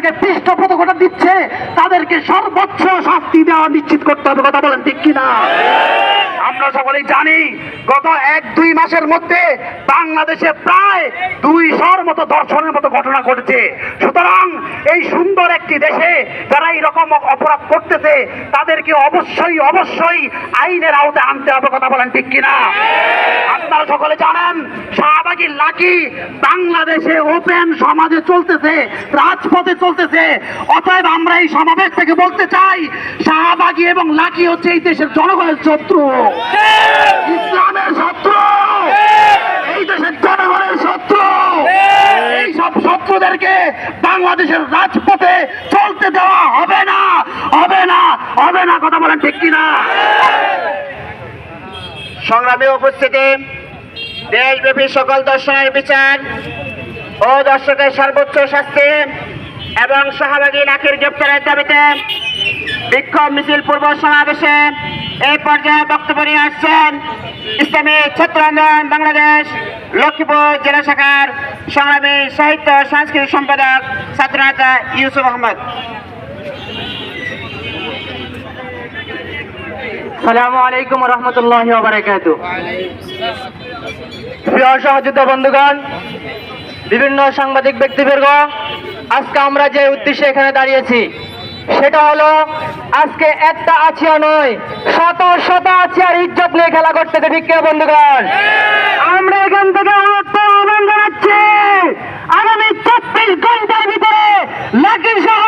যাদেরকে পৃষ্ঠপোষকতা দিচ্ছে, তাদেরকে সর্বোচ্চ শাস্তি দেওয়া নিশ্চিত করতে হবে, কথা বলেন ঠিক কিনা? আমরা সকলেই জানি, গত এক দুই মাসের মধ্যে বাংলাদেশে প্রায় দুইশোর মতো দর্শনের মতো ঘটনা ঘটেছে। সুতরাং এই সুন্দর একটি দেশে যারা এইরকম অপরাধ করতেছে, তাদেরকে অবশ্যই অবশ্যই আইনের আওতায় আনতে হবে, কথা বলেন ঠিক কিনা? আপনারা সকলে জানেন শাহবাগী লাকি? বাংলাদেশে ওপেন সমাজে চলতেছে, রাজপথে চলতেছে। অতএব আমরা এই সমাবেশ থেকে বলতে চাই, শাহবাগী এবং লাকি হচ্ছে এই দেশের জনগণের শত্রু। ইসলামের শত্রু। এই দেশের জনগণের শত্রু। এই সব শত্রুদেরকে বাংলাদেশের রাজপথে চলতে দেওয়া হবে না হবে না হবে না। কথা বলেন ঠিক কিনা? সংগ্রামী উপস্থিতি। দেশব্যাপী সকল দর্শনের বিচার ও দর্শকের সর্বোচ্চ শাস্তি এবং শাহবাগী লাখির গ্রেপ্তারের দাবিতে বিক্ষোভ মিছিল পূর্ব সমাবেশে এই পর্যায়ে বক্তব্য নিয়ে আসছেন ইসলামী ছাত্র আন্দোলন বাংলাদেশ লক্ষ্মীপুর জেলা শাখার সংগ্রামী সাহিত্য সাংস্কৃতিক সম্পাদক ছাত্রনেতা ইউসুফ আহমদ। সালামু আলাইকুম রহমতুল্লাহ প্রিয় সহযোদ্ধা বন্ধুগণ, বিভিন্ন সাংবাদিক ব্যক্তিবর্গ, আজকে আমরা যে উদ্দেশ্যে এখানে দাঁড়িয়েছি, সেটা হলো আজকে একটা আছিয়া নয়, শত শত আছিয়ার ইজ্জত নিয়ে খেলা করতেছে কিনা বন্ধুগণ? আমরা এখান থেকে আহ্বান জানাচ্ছি, আগামী চব্বিশ ঘণ্টার ভিতরে লাকি সহ